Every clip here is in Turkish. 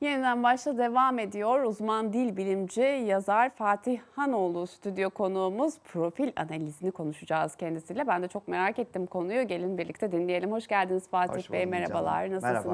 Yeniden başta devam ediyor. Uzman dil bilimci, yazar Fatih Hanoğlu stüdyo konuğumuz. Profil analizini konuşacağız kendisiyle. Ben de çok merak ettim konuyu. Gelin birlikte dinleyelim. Hoş geldiniz Fatih Hoş Bey. Merhabalar. canım. Nasılsınız?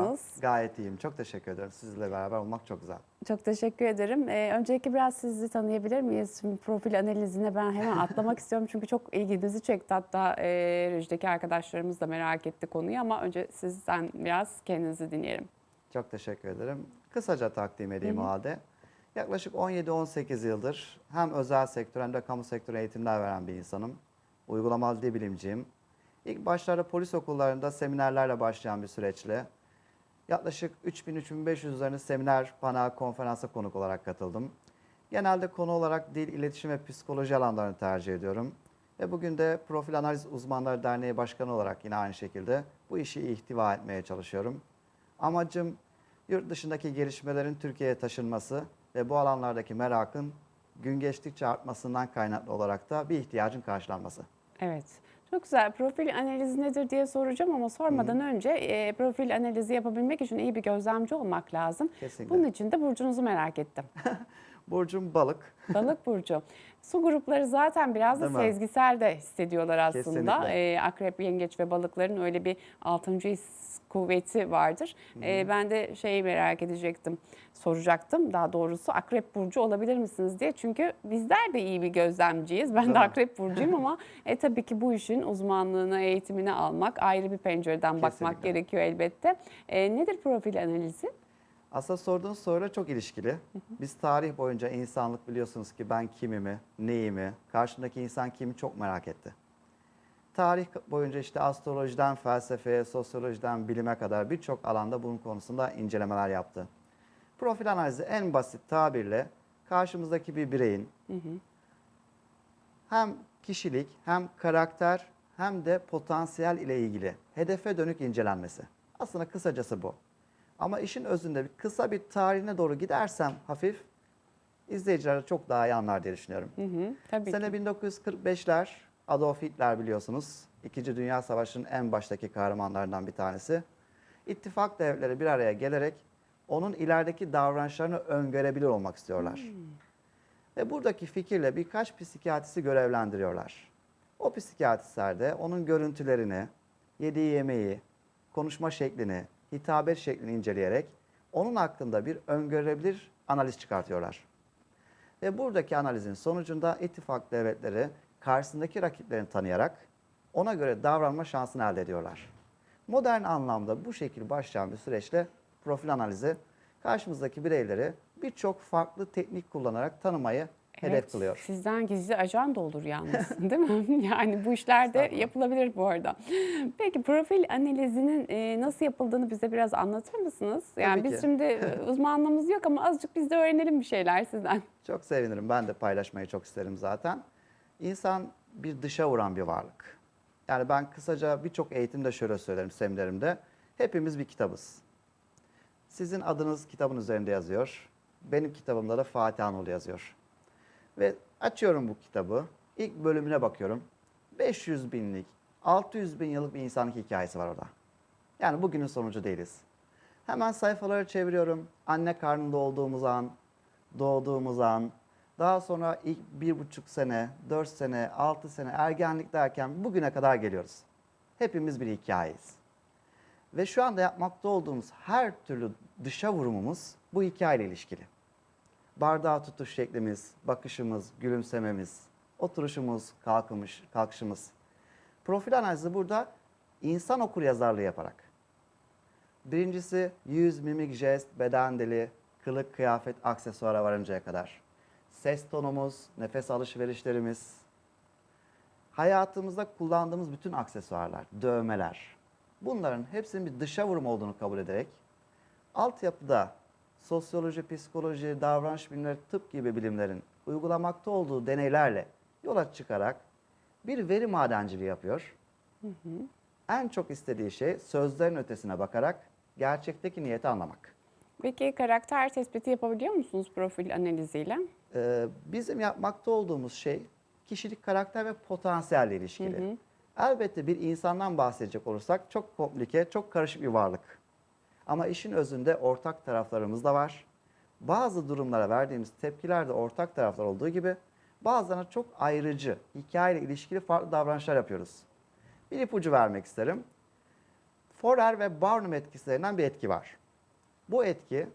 Merhaba. Gayet iyiyim. Çok teşekkür ederim. Sizinle beraber olmak çok güzel. Çok teşekkür ederim. Ee, öncelikle biraz sizi tanıyabilir miyiz? Şimdi profil analizine ben hemen atlamak istiyorum. Çünkü çok ilginizi çekti. Hatta e, rejideki arkadaşlarımız da merak etti konuyu. Ama önce sizden biraz kendinizi dinleyelim. Çok teşekkür ederim. Kısaca takdim edeyim o halde. Yaklaşık 17-18 yıldır hem özel sektör hem de kamu sektörü eğitimler veren bir insanım. Uygulamalı dil bilimciyim. İlk başlarda polis okullarında seminerlerle başlayan bir süreçle yaklaşık 3000-3500 üzerinde seminer, panel, konferansa konuk olarak katıldım. Genelde konu olarak dil, iletişim ve psikoloji alanlarını tercih ediyorum. Ve bugün de Profil Analiz Uzmanları Derneği Başkanı olarak yine aynı şekilde bu işi ihtiva etmeye çalışıyorum. Amacım yurt dışındaki gelişmelerin Türkiye'ye taşınması ve bu alanlardaki merakın gün geçtikçe artmasından kaynaklı olarak da bir ihtiyacın karşılanması. Evet. Çok güzel. Profil analizi nedir diye soracağım ama sormadan önce e, profil analizi yapabilmek için iyi bir gözlemci olmak lazım. Kesinlikle. Bunun için de burcunuzu merak ettim. Burcum balık. Balık burcu. Su grupları zaten biraz da Değil mi? sezgisel de hissediyorlar aslında. Kesinlikle. Ee, akrep, yengeç ve balıkların öyle bir altıncı his kuvveti vardır. Ee, ben de şeyi merak edecektim, soracaktım daha doğrusu akrep burcu olabilir misiniz diye. Çünkü bizler de iyi bir gözlemciyiz. Ben Değil de mi? akrep burcuyum ama e, tabii ki bu işin uzmanlığını, eğitimini almak, ayrı bir pencereden bakmak Kesinlikle. gerekiyor elbette. E, nedir profil analizi? Aslında sorduğunuz soruyla çok ilişkili. Biz tarih boyunca insanlık biliyorsunuz ki ben kimimi, neyimi, karşımdaki insan kimi çok merak etti. Tarih boyunca işte astrolojiden felsefeye, sosyolojiden bilime kadar birçok alanda bunun konusunda incelemeler yaptı. Profil analizi en basit tabirle karşımızdaki bir bireyin hem kişilik hem karakter hem de potansiyel ile ilgili hedefe dönük incelenmesi. Aslında kısacası bu. Ama işin özünde bir kısa bir tarihine doğru gidersem hafif izleyiciler çok daha iyi anlar diye düşünüyorum. Hı hı, tabii Sene ki. 1945'ler Adolf Hitler biliyorsunuz. İkinci Dünya Savaşı'nın en baştaki kahramanlarından bir tanesi. İttifak devletleri bir araya gelerek onun ilerideki davranışlarını öngörebilir olmak istiyorlar. Ve buradaki fikirle birkaç psikiyatristi görevlendiriyorlar. O psikiyatristler de onun görüntülerini, yediği yemeği, konuşma şeklini, hitabet şeklini inceleyerek onun hakkında bir öngörebilir analiz çıkartıyorlar. Ve buradaki analizin sonucunda ittifak devletleri karşısındaki rakiplerini tanıyarak ona göre davranma şansını elde ediyorlar. Modern anlamda bu şekil başlayan bir süreçle profil analizi karşımızdaki bireyleri birçok farklı teknik kullanarak tanımayı hedef Evet, kılıyor. Sizden gizli ajan da olur yalnız değil mi? Yani bu işler de yapılabilir bu arada. Peki profil analizinin e, nasıl yapıldığını bize biraz anlatır mısınız? Yani Tabii biz ki. şimdi e, uzmanlığımız yok ama azıcık biz de öğrenelim bir şeyler sizden. Çok sevinirim. Ben de paylaşmayı çok isterim zaten. İnsan bir dışa vuran bir varlık. Yani ben kısaca birçok eğitimde şöyle söylerim seminerimde. Hepimiz bir kitabız. Sizin adınız kitabın üzerinde yazıyor. Benim kitabımda da Fatih Anadolu yazıyor. Ve açıyorum bu kitabı. İlk bölümüne bakıyorum. 500 binlik, 600 bin yıllık bir insanlık hikayesi var orada. Yani bugünün sonucu değiliz. Hemen sayfaları çeviriyorum. Anne karnında olduğumuz an, doğduğumuz an, daha sonra ilk bir buçuk sene, dört sene, altı sene ergenlik derken bugüne kadar geliyoruz. Hepimiz bir hikayeyiz. Ve şu anda yapmakta olduğumuz her türlü dışa vurumumuz bu hikayeyle ilişkili. Bardağı tutuş şeklimiz, bakışımız, gülümsememiz, oturuşumuz, kalkmış, kalkışımız. Profil analizi burada insan okur yazarlığı yaparak. Birincisi yüz, mimik, jest, beden dili, kılık, kıyafet, aksesuara varıncaya kadar. Ses tonumuz, nefes alışverişlerimiz, hayatımızda kullandığımız bütün aksesuarlar, dövmeler. Bunların hepsinin bir dışa vurum olduğunu kabul ederek altyapıda sosyoloji, psikoloji, davranış bilimleri, tıp gibi bilimlerin uygulamakta olduğu deneylerle yola çıkarak bir veri madenciliği yapıyor. En çok istediği şey sözlerin ötesine bakarak gerçekteki niyeti anlamak. Peki karakter tespiti yapabiliyor musunuz profil analiziyle? Ee, bizim yapmakta olduğumuz şey kişilik, karakter ve potansiyelle ilişkili. Elbette bir insandan bahsedecek olursak çok komplike, çok karışık bir varlık. Ama işin özünde ortak taraflarımız da var. Bazı durumlara verdiğimiz tepkilerde ortak taraflar olduğu gibi bazılarına çok ayrıcı, hikayeyle ilişkili farklı davranışlar yapıyoruz. Bir ipucu vermek isterim. Forer ve Barnum etkisinden bir etki var. Bu etki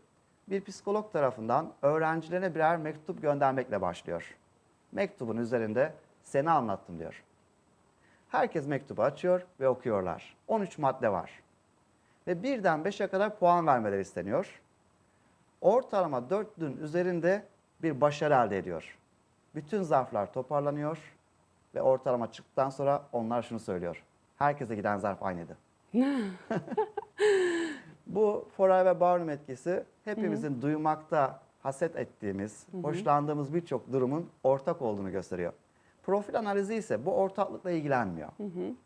bir psikolog tarafından öğrencilerine birer mektup göndermekle başlıyor. Mektubun üzerinde seni anlattım diyor. Herkes mektubu açıyor ve okuyorlar. 13 madde var. Ve birden 5'e kadar puan vermeleri isteniyor. Ortalama 4'ün üzerinde bir başarı elde ediyor. Bütün zarflar toparlanıyor ve ortalama çıktıktan sonra onlar şunu söylüyor. Herkese giden zarf aynıydı. Bu Foray ve Barnum etkisi hepimizin duymakta haset ettiğimiz, hoşlandığımız birçok durumun ortak olduğunu gösteriyor. Profil analizi ise bu ortaklıkla ilgilenmiyor.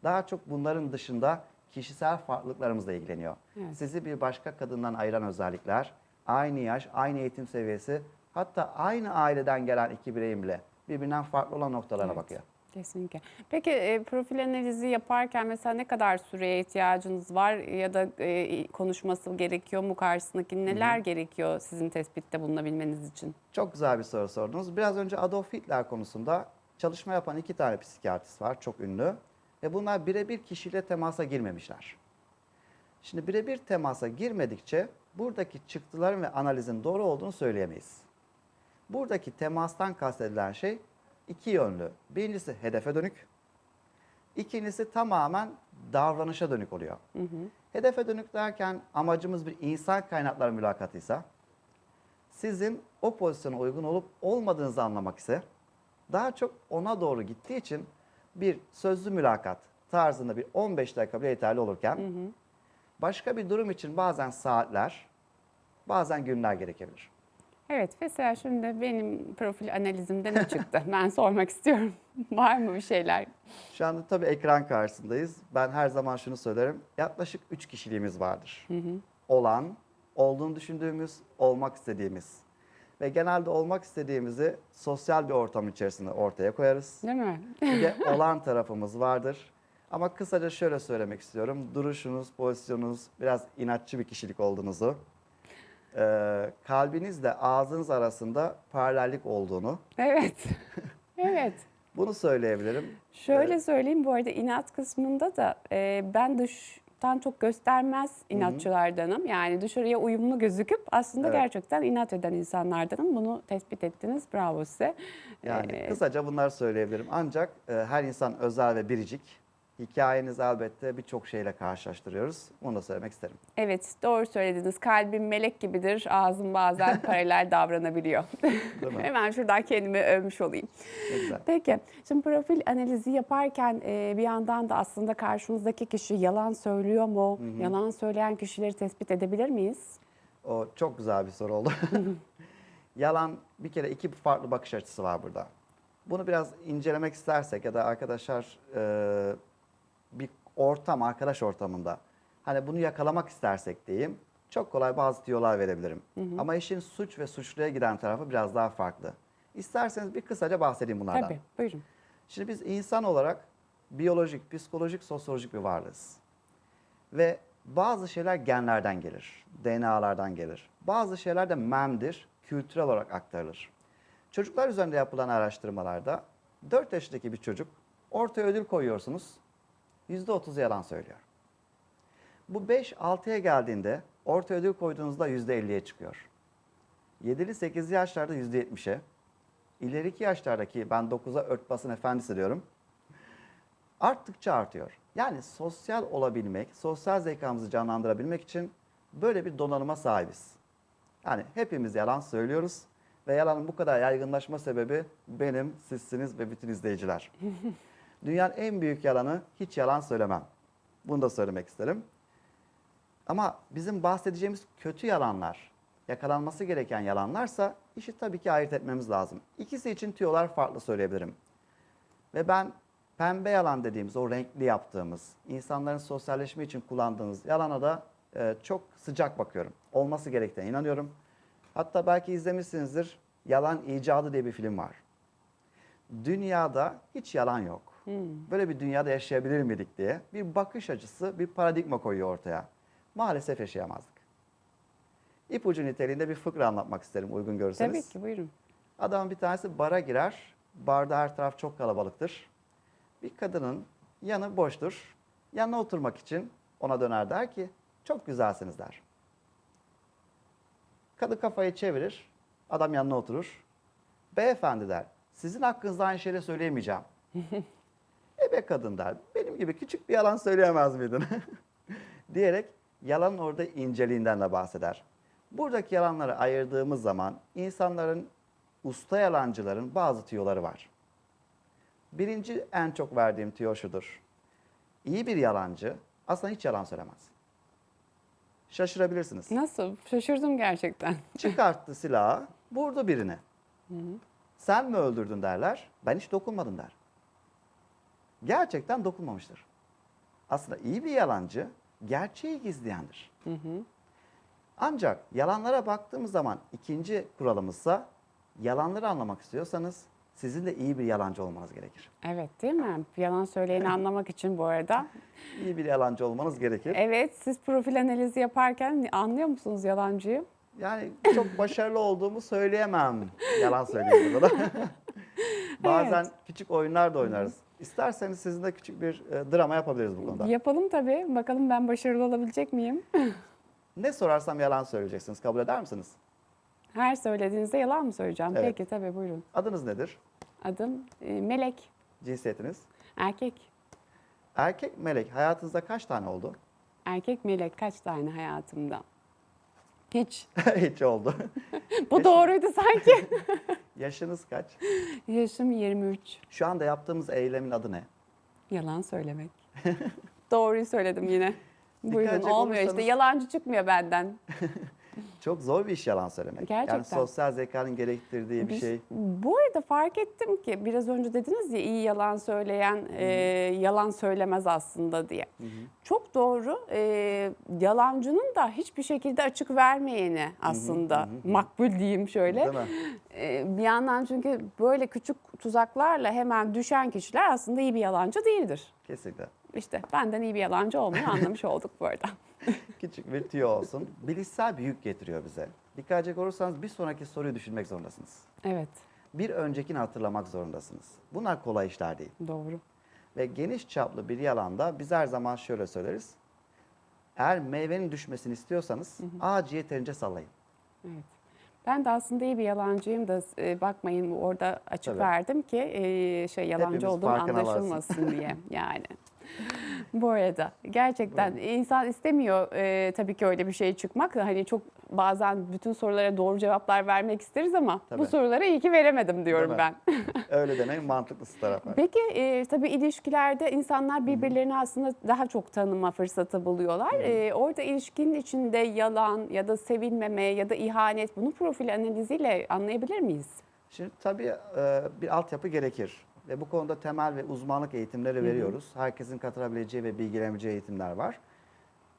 Daha çok bunların dışında kişisel farklılıklarımızla ilgileniyor. Evet. Sizi bir başka kadından ayıran özellikler, aynı yaş, aynı eğitim seviyesi, hatta aynı aileden gelen iki bireyin bile birbirinden farklı olan noktalara Evet. bakıyor. Kesinlikle. Peki e, profil analizi yaparken mesela ne kadar süreye ihtiyacınız var ya da e, konuşması gerekiyor mu karşısındaki neler gerekiyor sizin tespitte bulunabilmeniz için? Çok güzel bir soru sordunuz. Biraz önce Adolf Hitler konusunda çalışma yapan iki tane psikiyatrist var, çok ünlü. Ve bunlar birebir kişiyle temasa girmemişler. Şimdi birebir temasa girmedikçe buradaki çıktıların ve analizin doğru olduğunu söyleyemeyiz. Buradaki temastan kastedilen şey iki yönlü. Birincisi hedefe dönük, ikincisi tamamen davranışa dönük oluyor. Hedefe dönük derken amacımız bir insan kaynakları mülakatıysa, sizin o pozisyona uygun olup olmadığınızı anlamak ise daha çok ona doğru gittiği için bir sözlü mülakat tarzında bir 15 dakika bile yeterli olurken başka bir durum için bazen saatler, bazen günler gerekebilir. Evet mesela şimdi benim profil analizimde ne çıktı? ben sormak istiyorum. Var mı bir şeyler? Şu anda tabii ekran karşısındayız. Ben her zaman şunu söylerim. Yaklaşık 3 kişiliğimiz vardır. Olan, olduğunu düşündüğümüz, olmak istediğimiz. Ve genelde olmak istediğimizi sosyal bir ortam içerisinde ortaya koyarız. Değil mi? Bir de olan tarafımız vardır. Ama kısaca şöyle söylemek istiyorum. Duruşunuz, pozisyonunuz, biraz inatçı bir kişilik olduğunuzu, eee, kalbinizle ağzınız arasında paralellik olduğunu Evet. evet. bunu söyleyebilirim. Şöyle söyleyeyim bu arada inat kısmında da e, ben dıştan çok göstermez inatçılardanım. Yani dışarıya uyumlu gözüküp aslında Evet. gerçekten inat eden insanlardanım. Bunu tespit ettiniz. Bravo size. Yani Ee, kısaca bunları söyleyebilirim. Ancak e, her insan özel ve biricik. Hikayeniz elbette birçok şeyle karşılaştırıyoruz. Bunu da söylemek isterim. Evet doğru söylediniz. Kalbim melek gibidir. Ağzım bazen paralel davranabiliyor. Hemen şuradan kendimi övmüş olayım. Ne güzel. Peki, şimdi profil analizi yaparken e, bir yandan da aslında karşımızdaki kişi yalan söylüyor mu? Yalan söyleyen kişileri tespit edebilir miyiz? O çok güzel bir soru oldu. Yalan bir kere iki farklı bakış açısı var burada. Bunu biraz incelemek istersek ya da arkadaşlar e, bir ortam, arkadaş ortamında hani bunu yakalamak istersek diyeyim çok kolay bazı tiyolar verebilirim. Ama işin suç ve suçluya giden tarafı biraz daha farklı. İsterseniz bir kısaca bahsedeyim bunlardan. Tabii, buyurun. Şimdi biz insan olarak biyolojik, psikolojik, sosyolojik bir varlığız. Ve bazı şeyler genlerden gelir, DNA'lardan gelir. Bazı şeyler de memdir, kültürel olarak aktarılır. Çocuklar üzerinde yapılan araştırmalarda 4 yaşındaki bir çocuk ortaya ödül koyuyorsunuz, %30 yalan söylüyor. Bu 5-6'ya geldiğinde ortaya ödül koyduğunuzda %50'ye çıkıyor. 7'li 8'li yaşlarda %70'e, ileriki yaşlardaki ben 9'a örtbasın efendisi diyorum. Arttıkça artıyor. Yani sosyal olabilmek, sosyal zekamızı canlandırabilmek için böyle bir donanıma sahibiz. Yani hepimiz yalan söylüyoruz ve yalanın bu kadar yaygınlaşma sebebi benim, sizsiniz ve bütün izleyiciler. Dünyanın en büyük yalanı hiç yalan söylemem. Bunu da söylemek isterim. Ama bizim bahsedeceğimiz kötü yalanlar, yakalanması gereken yalanlarsa işi tabii ki ayırt etmemiz lazım. İkisi için tüyolar farklı söyleyebilirim. Ve ben pembe yalan dediğimiz, o renkli yaptığımız, insanların sosyalleşme için kullandığımız yalana da e, çok sıcak bakıyorum. Olması gerektiğine inanıyorum. Hatta belki izlemişsinizdir, Yalan İcadı diye bir film var. Dünyada hiç yalan yok. Böyle bir dünyada yaşayabilir miydik diye bir bakış açısı, bir paradigma koyuyor ortaya. Maalesef yaşayamazdık. İpucu niteliğinde bir fıkra anlatmak isterim uygun görürseniz. Tabii ki buyurun. Adam bir tanesi bara girer. Barda her taraf çok kalabalıktır. Bir kadının yanı boştur. Yanına oturmak için ona döner der ki çok güzelsiniz der. Kadın kafayı çevirir. Adam yanına oturur. Beyefendi der. Sizin hakkınızda aynı şeyleri söyleyemeyeceğim. Ebe kadın der. Benim gibi küçük bir yalan söyleyemez miydin? Diyerek yalanın orada inceliğinden de bahseder. Buradaki yalanları ayırdığımız zaman insanların, usta yalancıların bazı tüyoları var. Birinci en çok verdiğim tüyo şudur. İyi bir yalancı aslında hiç yalan söylemez. Şaşırabilirsiniz. Nasıl? Şaşırdım gerçekten. Çıkarttı silahı, vurdu birini. Sen mi öldürdün derler. Ben hiç dokunmadım der. Gerçekten dokunmamıştır. Aslında iyi bir yalancı gerçeği gizleyendir. Ancak yalanlara baktığımız zaman ikinci kuralımızsa yalanları anlamak istiyorsanız sizin de iyi bir yalancı olmanız gerekir. Evet değil mi? Yalan söyleyeni anlamak için bu arada. İyi bir yalancı olmanız gerekir. Evet siz profil analizi yaparken anlıyor musunuz yalancıyı? Yani çok başarılı olduğumu söyleyemem. Yalan söyleyeyim burada da. Bazen küçük oyunlar da oynarız. İsterseniz sizinle küçük bir e, drama yapabiliriz bu konuda. Yapalım tabii. Bakalım ben başarılı olabilecek miyim? Ne sorarsam yalan söyleyeceksiniz. Kabul eder misiniz? Her söylediğinizde yalan mı söyleyeceğim? Evet. Peki tabii buyurun. Adınız nedir? Adım e, Melek. Cinsiyetiniz? Erkek. Erkek melek hayatınızda kaç tane oldu? Erkek melek kaç tane hayatımda? Hiç. Hiç oldu. Bu doğruydu sanki. Yaşınız kaç? Yaşım 23. Şu anda yaptığımız eylemin adı ne? Yalan söylemek. Doğruyu söyledim yine. Buyurun olmuyor işte. olursanız- Yalancı çıkmıyor benden. Çok zor bir iş yalan söylemek. Yani Gerçekten. sosyal zekanın gerektirdiği bir şey. Bu arada fark ettim ki biraz önce dediniz ya iyi yalan söyleyen e, yalan söylemez aslında diye. Çok doğru. E, yalancının da hiçbir şekilde açık vermeyeni aslında makbul diyeyim şöyle. Değil mi? E, bir yandan çünkü böyle küçük tuzaklarla hemen düşen kişiler aslında iyi bir yalancı değildir. Kesinlikle. İşte benden iyi bir yalancı olmayı anlamış olduk bu arada. Küçük bir tüyo olsun. Bilişsel bir yük getiriyor bize. Dikkat edecek olursanız bir sonraki soruyu düşünmek zorundasınız. Evet Bir öncekini hatırlamak zorundasınız. Bunlar kolay işler değil. doğru. Ve geniş çaplı bir yalanda biz her zaman şöyle söyleriz. Eğer meyvenin düşmesini istiyorsanız ağacı yeterince sallayın. Evet. Ben de aslında iyi bir yalancıyım da e, bakmayın orada açık Tabii. verdim ki e, şey yalancı Hepimiz olduğum anlaşılmasın diye yani. Bu arada gerçekten insan istemiyor e, tabii ki öyle bir şey çıkmak hani çok bazen bütün sorulara doğru cevaplar vermek isteriz ama bu Tabii. sorulara iyi ki veremedim diyorum mi? ben. Öyle demeyin mantıklısı tarafı. Peki e, tabii ilişkilerde insanlar birbirlerini aslında daha çok tanıma fırsatı buluyorlar. E, orada ilişkinin içinde yalan ya da sevilmeme ya da ihanet bunu profil analiziyle anlayabilir miyiz? Şimdi tabii e, bir altyapı gerekir. Ve bu konuda temel ve uzmanlık eğitimleri veriyoruz. Herkesin katılabileceği ve bilgilenebileceği eğitimler var.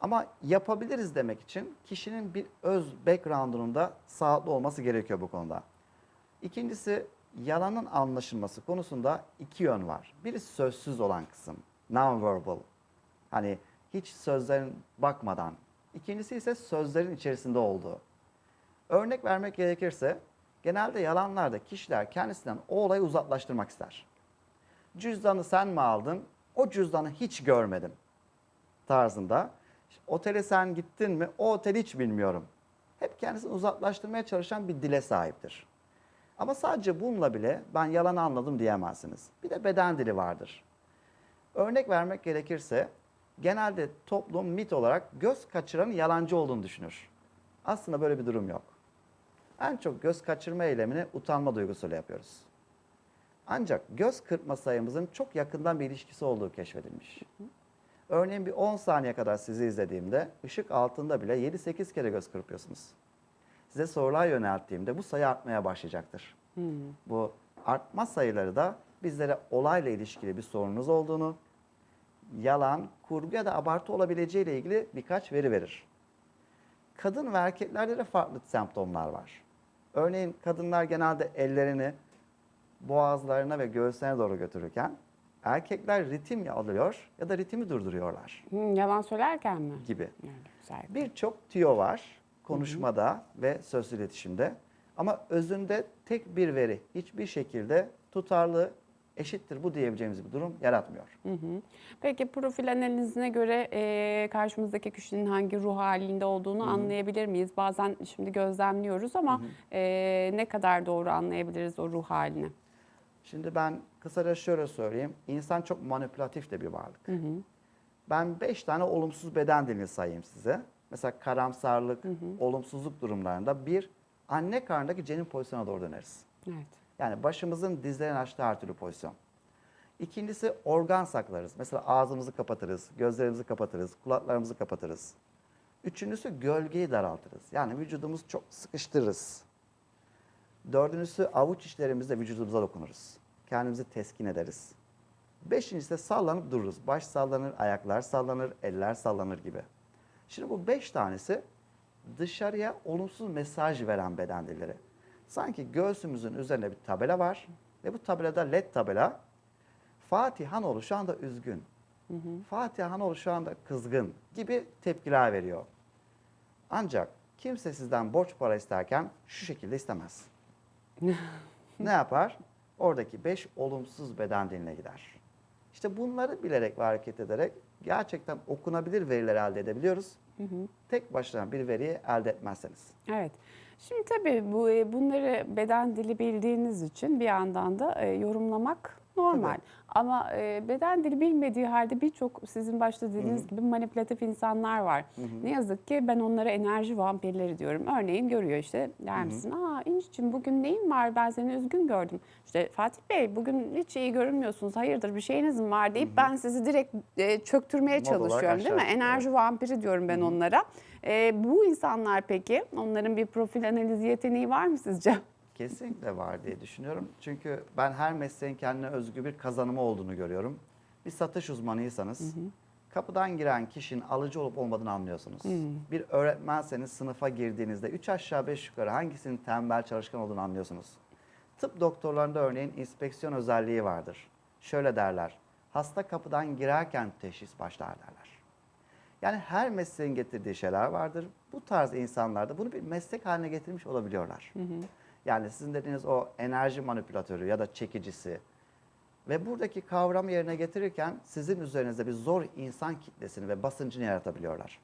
Ama yapabiliriz demek için kişinin bir öz background'unun da sağlıklı olması gerekiyor bu konuda. İkincisi yalanın anlaşılması konusunda iki yön var. Biri sözsüz olan kısım, non-verbal. Hani hiç sözlerin bakmadan. İkincisi ise sözlerin içerisinde olduğu. Örnek vermek gerekirse genelde yalanlarda kişiler kendisinden o olayı uzaklaştırmak ister. Cüzdanı sen mi aldın? O cüzdanı hiç görmedim tarzında. Otele sen gittin mi? O oteli hiç bilmiyorum. Hep kendisini uzaklaştırmaya çalışan bir dile sahiptir. Ama sadece bununla bile ben yalanı anladım diyemezsiniz. Bir de beden dili vardır. Örnek vermek gerekirse genelde toplum mit olarak göz kaçıranın yalancı olduğunu düşünür. Aslında böyle bir durum yok. En çok göz kaçırma eylemini utanma duygusuyla yapıyoruz. Ancak göz kırpma sayımızın çok yakından bir ilişkisi olduğu keşfedilmiş. Örneğin bir 10 saniye kadar sizi izlediğimde ışık altında bile 7-8 kere göz kırpıyorsunuz. Size sorular yönelttiğimde bu sayı artmaya başlayacaktır. Bu artma sayıları da bizlere olayla ilişkili bir sorunuz olduğunu, yalan, kurgu ya da abartı olabileceği ile ilgili birkaç veri verir. Kadın ve erkeklerde de farklı semptomlar var. Örneğin kadınlar genelde ellerini boğazlarına ve göğüslerine doğru götürürken erkekler ritim alıyor ya da ritmi durduruyorlar Hmm, yalan söylerken mi? gibi. Yani. Birçok tüyo var konuşmada ve sözlü iletişimde. Ama özünde tek bir veri hiçbir şekilde tutarlı, eşittir bu diyebileceğimiz bir durum yaratmıyor. Hı hı. Peki profil analizine göre e, karşımızdaki kişinin hangi ruh halinde olduğunu anlayabilir miyiz? Bazen şimdi gözlemliyoruz ama e, ne kadar doğru anlayabiliriz o ruh halini? Şimdi ben kısaca şöyle söyleyeyim. İnsan çok manipülatif de bir varlık. Ben beş tane olumsuz beden dilini sayayım size. Mesela karamsarlık, olumsuzluk durumlarında bir, anne karnındaki cenin pozisyona doğru döneriz. Evet. Yani başımızın dizlerin açtığı her türlü pozisyon. İkincisi organ saklarız. Mesela ağzımızı kapatırız, gözlerimizi kapatırız, kulaklarımızı kapatırız. Üçüncüsü gölgeyi daraltırız. Yani vücudumuzu çok sıkıştırırız. Dördüncüsü avuç içlerimizle vücudumuza dokunuruz. Kendimizi teskin ederiz. Beşincisi de sallanıp dururuz. Baş sallanır, ayaklar sallanır, eller sallanır gibi. Şimdi bu beş tanesi dışarıya olumsuz mesaj veren beden dilleri. Sanki göğsümüzün üzerinde bir tabela var ve bu tabelada led tabela Fatih Hanoğlu şu anda üzgün. Fatih Hanoğlu şu anda kızgın gibi tepkiler veriyor. Ancak kimse sizden borç para isterken şu şekilde istemez. ne yapar? Oradaki beş olumsuz beden diline gider. İşte bunları bilerek ve hareket ederek gerçekten okunabilir veriler elde edebiliyoruz. Tek başına bir veriyi elde etmezseniz. Evet. Şimdi tabii bu e, bunları beden dili bildiğiniz için bir yandan da e, yorumlamak normal. Tabii. Ama e, beden dili bilmediği halde birçok sizin başta dediğiniz gibi manipülatif insanlar var. Ne yazık ki ben onlara enerji vampirleri diyorum. Örneğin görüyor işte der misin? Aa İnci'cim bugün neyin var? Ben seni üzgün gördüm. İşte Fatih Bey bugün hiç iyi görünmüyorsunuz. Hayırdır bir şeyiniz mi var deyip ben sizi direkt e, çöktürmeye Mod çalışıyorum değil mi? Enerji vampiri diyorum ben onlara. E, bu insanlar peki onların bir profil analizi yeteneği var mı sizce? Kesinlikle var diye düşünüyorum. Çünkü ben her mesleğin kendine özgü bir kazanımı olduğunu görüyorum. Bir satış uzmanıysanız kapıdan giren kişinin alıcı olup olmadığını anlıyorsunuz. Bir öğretmenseniz sınıfa girdiğinizde 3 aşağı 5 yukarı hangisinin tembel çalışkan olduğunu anlıyorsunuz. Tıp doktorlarında örneğin inspeksiyon özelliği vardır. Şöyle derler. Hasta kapıdan girerken teşhis başlar derler. Yani her mesleğin getirdiği şeyler vardır. Bu tarz insanlar da bunu bir meslek haline getirmiş olabiliyorlar. Yani sizin dediğiniz o enerji manipülatörü ya da çekicisi ve buradaki kavram yerine getirirken sizin üzerinizde bir zor insan kitlesini ve basıncını yaratabiliyorlar.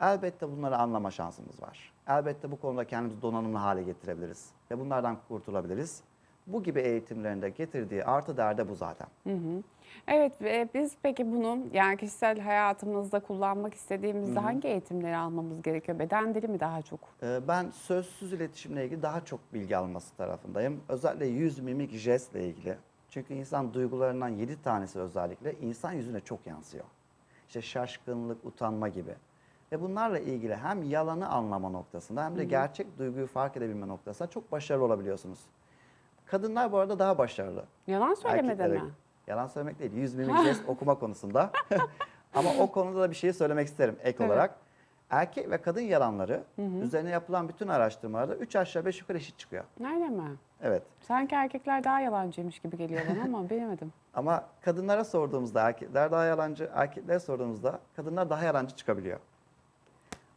Elbette bunları anlama şansımız var. Elbette bu konuda kendimizi donanımlı hale getirebiliriz ve bunlardan kurtulabiliriz. Bu gibi eğitimlerin de getirdiği artı derde bu zaten. Evet ve biz peki bunu yani kişisel hayatımızda kullanmak istediğimizde hangi eğitimleri almamız gerekiyor? Beden dili mi daha çok? Ee, Ben sözsüz iletişimle ilgili daha çok bilgi alması tarafındayım. Özellikle yüz, mimik, jestle ilgili. Çünkü insan duygularından yedi tanesi özellikle insan yüzüne çok yansıyor. İşte şaşkınlık, utanma gibi. Ve bunlarla ilgili hem yalanı anlama noktasında hem de gerçek duyguyu fark edebilme noktasında çok başarılı olabiliyorsunuz. Kadınlar bu arada daha başarılı. Yalan söylemede Erkeklere- mi? Yalan söylemek değil. Yüz mimik jest okuma konusunda. Ama o konuda da bir şey söylemek isterim ek Evet. olarak. Erkek ve kadın yalanları üzerine yapılan bütün araştırmalarda 3 aşağı 5 yukarı eşit çıkıyor. Nerede mi? Evet. Sanki erkekler daha yalancıymış gibi geliyor bana ama bilemedim. Ama kadınlara sorduğumuzda erkekler daha yalancı, erkeklere sorduğumuzda kadınlar daha yalancı çıkabiliyor.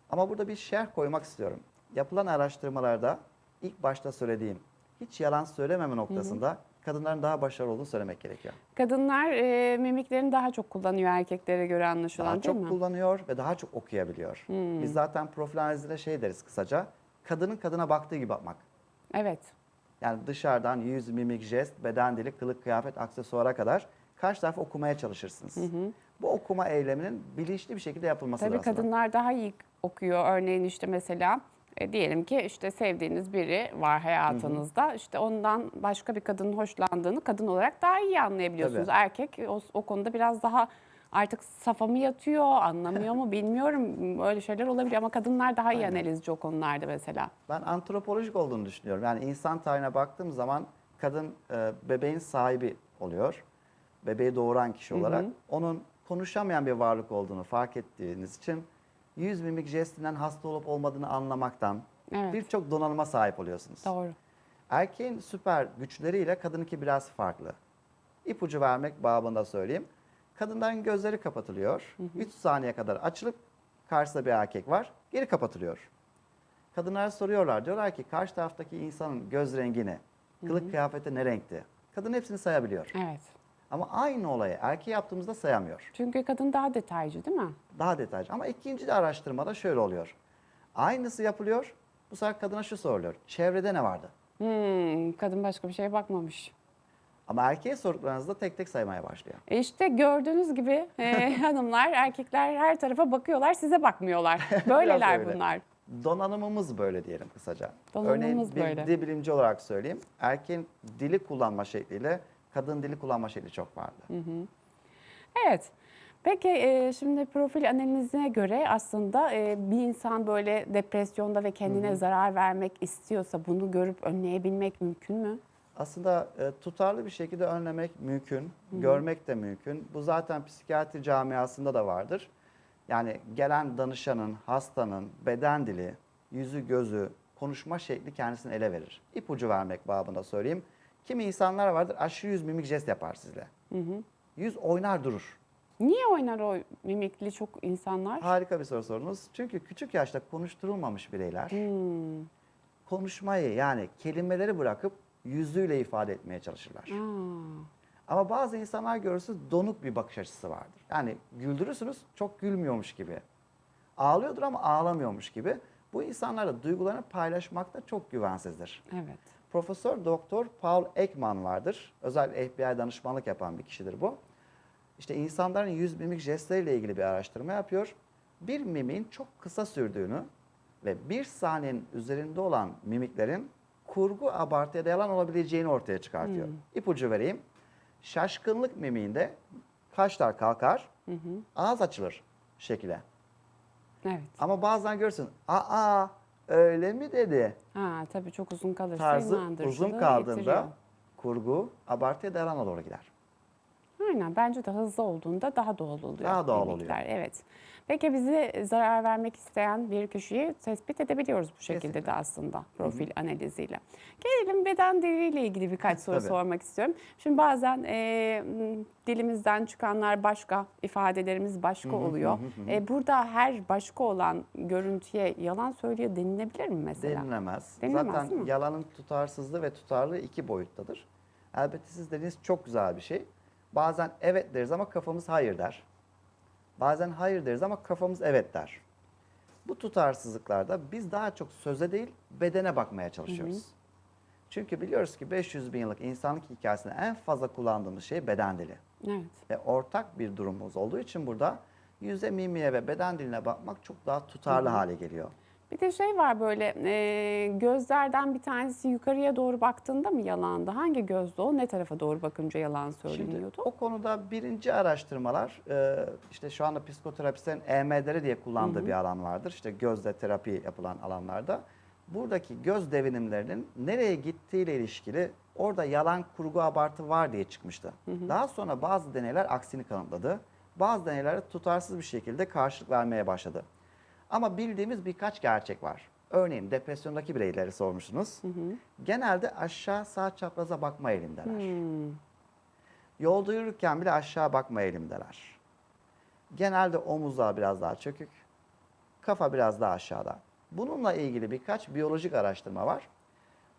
Ama burada bir şerh koymak istiyorum. Yapılan araştırmalarda ilk başta söylediğim hiç yalan söylememe noktasında kadınların daha başarılı olduğunu söylemek gerekiyor. Kadınlar e, mimiklerini daha çok kullanıyor erkeklere göre anlaşılan Daha değil çok mi? Hmm. kullanıyor ve daha çok okuyabiliyor. Biz zaten profil analizinde şey deriz kısaca. Kadının kadına baktığı gibi bakmak. Evet. Yani dışarıdan yüz, mimik, jest, beden dili, kılık, kıyafet, aksesuara kadar karşı tarafı okumaya çalışırsınız. Bu okuma eyleminin bilinçli bir şekilde yapılması Tabii lazım. kadınlar daha iyi okuyor. Örneğin işte mesela e, diyelim ki işte sevdiğiniz biri var hayatınızda. İşte ondan başka bir kadının hoşlandığını kadın olarak daha iyi anlayabiliyorsunuz. Tabii. Erkek o, o konuda biraz daha artık safa mı yatıyor, anlamıyor mu bilmiyorum. Öyle şeyler olabilir ama kadınlar daha iyi analizci o konularda mesela. Ben antropolojik olduğunu düşünüyorum. Yani insan tarihine baktığım zaman kadın e, bebeğin sahibi oluyor. Bebeği doğuran kişi olarak. Onun konuşamayan bir varlık olduğunu fark ettiğiniz için yüz mimik jestinden hasta olup olmadığını anlamaktan Evet. birçok donanıma sahip oluyorsunuz. Doğru. Erkeğin süper güçleriyle kadınınki biraz farklı. İpucu vermek babında söyleyeyim. Kadınların gözleri kapatılıyor. 3 saniye kadar açılıp karşısında bir erkek var. Geri kapatılıyor. Kadınlar soruyorlar. Diyorlar ki karşı taraftaki insanın göz rengini, kılık kıyafeti ne renkti? Kadın hepsini sayabiliyor. Evet. Ama aynı olayı erkeğe yaptığımızda sayamıyor. Çünkü kadın daha detaycı değil mi? Daha detaylı. Ama ikinci de araştırmada şöyle oluyor. Aynısı yapılıyor. Bu sefer kadına şu soruluyor. Çevrede ne vardı? Hmm, kadın başka bir şeye bakmamış. Ama erkeğe sorduklarınızda tek tek saymaya başlıyor. E işte gördüğünüz gibi e, hanımlar, erkekler her tarafa bakıyorlar, size bakmıyorlar. Böyleler öyle. bunlar. Donanımımız böyle diyelim kısaca. Donanımımız Örneğin bir böyle. dil bilimci olarak söyleyeyim. Erkeğin dili kullanma şekliyle kadın dili kullanma şekli çok farklı. Evet. Peki e, şimdi profil analizine göre aslında e, bir insan böyle depresyonda ve kendine zarar vermek istiyorsa bunu görüp önleyebilmek mümkün mü? Aslında e, tutarlı bir şekilde önlemek mümkün, görmek de mümkün. Bu zaten psikiyatri camiasında da vardır. Yani gelen danışanın, hastanın beden dili, yüzü, gözü, konuşma şekli kendisini ele verir. İpucu vermek babında söyleyeyim. Kimi insanlar vardır aşırı yüz mimik jest yapar sizle. Yüz oynar durur. Niye oynar o mimikli çok insanlar? Harika bir soru sordunuz. Çünkü küçük yaşta konuşturulmamış bireyler konuşmayı yani kelimeleri bırakıp yüzüyle ifade etmeye çalışırlar. Aa, Ama bazı insanlar görürsünüz donuk bir bakış açısı vardır. Yani güldürürsünüz çok gülmüyormuş gibi. Ağlıyordur ama ağlamıyormuş gibi. Bu insanlarla duygularını paylaşmakta çok güvensizdir. evet. Profesör Doktor Paul Ekman vardır. Özel FBI danışmanlık yapan bir kişidir bu. İşte insanların yüz mimik jestleriyle ilgili bir araştırma yapıyor. Bir mimiğin çok kısa sürdüğünü ve bir saniyenin üzerinde olan mimiklerin kurgu abartıya dayanan olabileceğini ortaya çıkartıyor. İpucu vereyim. Şaşkınlık mimiğinde kaşlar kalkar, ağız açılır şekile. Evet. Ama bazen görürsün, aa öyle mi dedi Ha tabii çok uzun kalırsa tarzı inandırıcılığı uzun kaldığında yitiriyor. kurgu abartıya dayalana doğru gider. Aynen bence de hızlı olduğunda daha doğal oluyor. Daha doğal oluyor. Evet. Peki bizi zarar vermek isteyen bir kişiyi tespit edebiliyoruz bu şekilde Kesinlikle. de aslında profil analiziyle. Gelelim beden diliyle ilgili birkaç soru Tabii. sormak istiyorum. Şimdi bazen e, dilimizden çıkanlar başka, ifadelerimiz başka oluyor. E, burada her başka olan görüntüye yalan söylüyor denilebilir mi mesela? Denilemez. Denilemez, Zaten mi? yalanın tutarsızlığı ve tutarlığı iki boyuttadır. Elbette siz dediğiniz çok güzel bir şey. Bazen evet deriz ama kafamız hayır der. Bazen hayır deriz ama kafamız evet der. Bu tutarsızlıklarda biz daha çok söze değil bedene bakmaya çalışıyoruz. Çünkü biliyoruz ki 500 bin yıllık insanlık hikayesinde en fazla kullandığımız şey beden dili. Evet. ve ortak bir durumumuz olduğu için burada yüze, mimiğe ve beden diline bakmak çok daha tutarlı hale geliyor. Bir de şey var böyle e, gözlerden bir tanesi yukarıya doğru baktığında mı yalandı? Hangi gözde o? Ne tarafa doğru bakınca yalan Şimdi söyleniyordu? o konuda birinci araştırmalar e, işte şu anda psikoterapistlerin EMDR diye kullandığı bir alan vardır. İşte gözle terapi yapılan alanlarda. Buradaki göz devinimlerinin nereye gittiğiyle ilişkili orada yalan kurgu abartı var diye çıkmıştı. Daha sonra bazı deneyler aksini kanıtladı. Bazı deneyler tutarsız bir şekilde karşılık vermeye başladı. Ama bildiğimiz birkaç gerçek var. Örneğin depresyondaki bireyleri sormuşsunuz. Genelde aşağı sağ çapraza bakma eğilimdeler. Yolda yürürken bile aşağı bakma eğilimdeler. Genelde omuzlar biraz daha çökük, kafa biraz daha aşağıda. Bununla ilgili birkaç biyolojik araştırma var.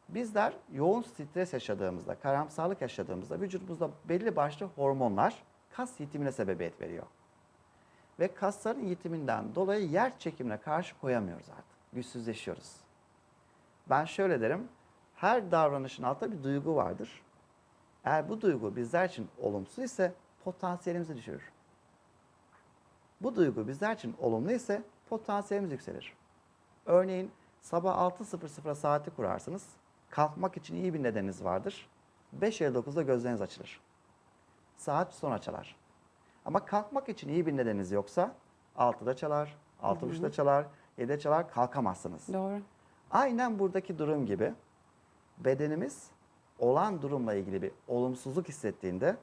Bizler yoğun stres yaşadığımızda, karamsarlık yaşadığımızda vücudumuzda belli başlı hormonlar kas yitimine sebebiyet veriyor. Ve kasların yitiminden dolayı yer çekimine karşı koyamıyoruz artık. Güçsüzleşiyoruz. Ben şöyle derim, her davranışın altında bir duygu vardır. Eğer bu duygu bizler için olumsuz ise potansiyelimizi düşürür. Bu duygu bizler için olumlu ise potansiyelimiz yükselir. Örneğin sabah 6.00 saati kurarsınız. Kalkmak için iyi bir nedeniniz vardır. 5.59'da gözleriniz açılır. Saat sonra çalar. Ama kalkmak için iyi bir nedeniniz yoksa 6'da çalar, 6.30'da çalar, 7'de çalar kalkamazsınız. Doğru. Aynen buradaki durum gibi bedenimiz olan durumla ilgili bir olumsuzluk hissettiğinde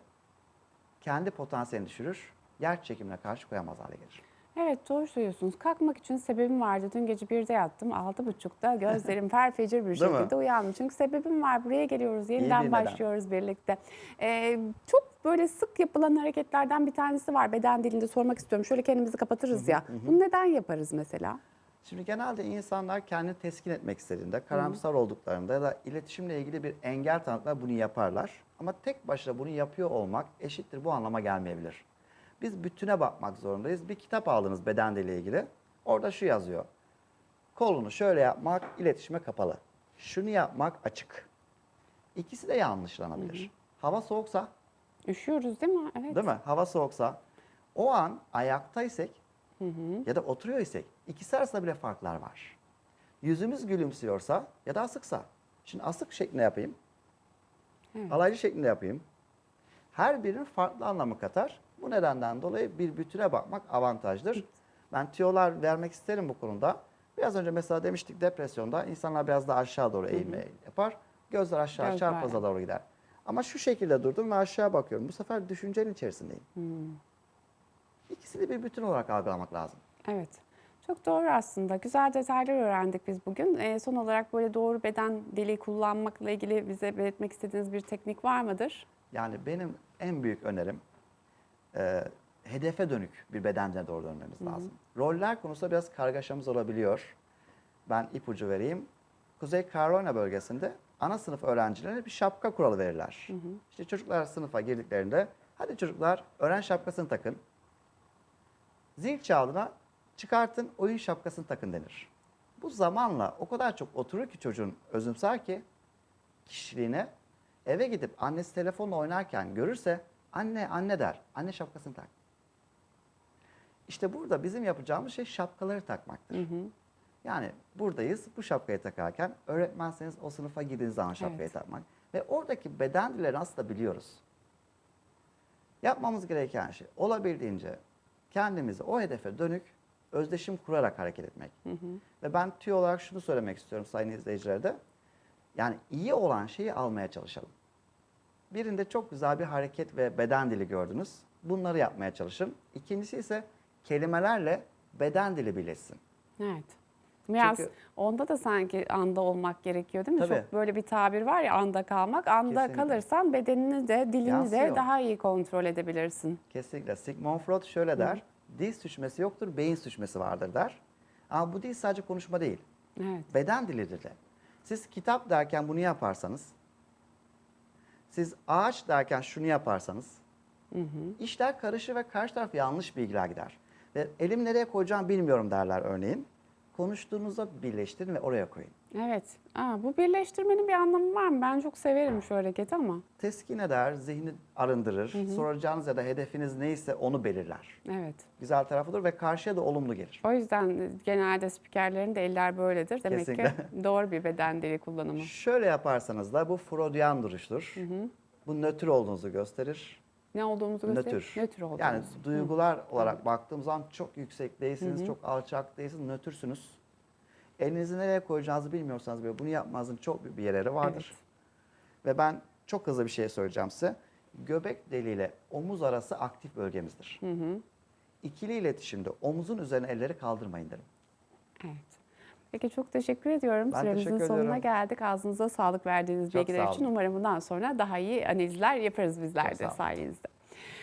kendi potansiyelini düşürür, yer çekimine karşı koyamaz hale gelir. Evet doğru söylüyorsunuz. Kalkmak için sebebim vardı. Dün gece birde yattım. Altı buçukta gözlerim ferfecir bir şekilde uyandım. Çünkü sebebim var. Buraya geliyoruz. Yeniden başlıyoruz birlikte. Ee, çok böyle sık yapılan hareketlerden bir tanesi var. Beden dilinde sormak istiyorum. Şöyle kendimizi kapatırız ya. Bunu neden yaparız mesela? Şimdi genelde insanlar kendini teskin etmek istediğinde, karamsar olduklarında ya da iletişimle ilgili bir engel tanıtlar bunu yaparlar. Ama tek başına bunu yapıyor olmak eşittir bu anlama gelmeyebilir. Biz bütüne bakmak zorundayız. Bir kitap aldınız beden dili ilgili. Orada şu yazıyor. Kolunu şöyle yapmak iletişime kapalı. Şunu yapmak açık. İkisi de yanlışlanabilir. Hava soğuksa Üşüyoruz değil mi? Evet. Değil mi? Hava soğuksa o an ayaktaysak ya da oturuyor isek ikisi arasında bile farklar var. Yüzümüz gülümsüyorsa ya da asıksa. Şimdi asık şeklinde yapayım. Evet. Alaycı şeklinde yapayım. Her birinin farklı anlamı katar. Bu nedenden dolayı bir bütüne bakmak avantajdır. Ben tüyolar vermek isterim bu konuda. Biraz önce mesela demiştik depresyonda insanlar biraz daha aşağı doğru eğilme yapar. Gözler aşağı Gözler. çarpaza doğru gider. Ama şu şekilde durdum ve aşağı bakıyorum. Bu sefer düşüncenin içerisindeyim. İkisini bir bütün olarak algılamak lazım. Evet. Çok doğru aslında. Güzel detaylar öğrendik biz bugün. Ee, son olarak böyle doğru beden dili kullanmakla ilgili bize belirtmek istediğiniz bir teknik var mıdır? Yani benim en büyük önerim e, hedefe dönük bir bedence doğru dönmemiz lazım. Roller konusunda biraz kargaşamız olabiliyor. Ben ipucu vereyim. Kuzey Carolina bölgesinde ana sınıf öğrencilerine bir şapka kuralı verirler. İşte çocuklar sınıfa girdiklerinde hadi çocuklar öğren şapkasını takın. Zil çaldığına çıkartın oyun şapkasını takın denir. Bu zamanla o kadar çok oturur ki çocuğun özümser ki kişiliğine eve gidip annesi telefonla oynarken görürse anne anne der. Anne şapkasını tak. İşte burada bizim yapacağımız şey şapkaları takmaktır. Yani buradayız bu şapkayı takarken öğretmenseniz o sınıfa girdiğiniz zaman şapkayı Evet. takmak. Ve oradaki beden dillerini aslında biliyoruz. Yapmamız gereken şey olabildiğince kendimizi o hedefe dönük özdeşim kurarak hareket etmek. Ve ben tüy olarak şunu söylemek istiyorum sayın izleyicilere de. Yani iyi olan şeyi almaya çalışalım. Birinde çok güzel bir hareket ve beden dili gördünüz. Bunları yapmaya çalışın. İkincisi ise kelimelerle beden dili birleşsin. Evet. Biraz Çünkü- onda da sanki anda olmak gerekiyor değil mi? Tabii. Çok böyle bir tabir var ya anda kalmak. Anda Kesinlikle. kalırsan bedenini de dilini de Yansıyor. daha iyi kontrol edebilirsin. Kesinlikle. Sigmund Freud şöyle der. Dil sürçmesi yoktur, beyin sürçmesi vardır der. Ama bu dil sadece konuşma değil. Evet. Beden dilidir de. Siz kitap derken bunu yaparsanız, siz ağaç derken şunu yaparsanız, işler karışır ve karşı taraf yanlış bilgiler gider. Ve elim nereye koyacağım bilmiyorum derler örneğin. Konuştuğunuzda birleştirin ve oraya koyun. Evet. Aa, bu birleştirmenin bir anlamı var mı? Ben çok severim şu hareketi ama. Teskin eder, zihni arındırır. Soracağınız ya da hedefiniz neyse onu belirler. Evet. Güzel tarafıdır ve karşıya da olumlu gelir. O yüzden genelde spikerlerin de eller böyledir. Demek ki Kesinlikle. doğru bir beden dili kullanımı. Şöyle yaparsanız da bu Freudian duruştur. Bu nötr olduğunuzu gösterir. Ne olduğumuzu gösterir. Nötr. Nötr olduğumuzu. Yani duygular olarak baktığım zaman çok yüksek değilsiniz, çok alçak değilsiniz, nötrsünüz. Elinizi nereye koyacağınızı bilmiyorsanız bile bunu yapmanızın çok büyük bir yararı vardır. Ve ben çok hızlı bir şey söyleyeceğim size. Göbek deliğiyle omuz arası aktif bölgemizdir. İkili iletişimde omuzun üzerine elleri kaldırmayın derim. Evet. Peki çok teşekkür ediyorum. Ben Süremizin teşekkür sonuna ediyorum. geldik. Ağzınıza sağlık verdiğiniz Çok bilgiler sağ için. Umarım bundan sonra daha iyi analizler yaparız bizler Çok de sayenizde.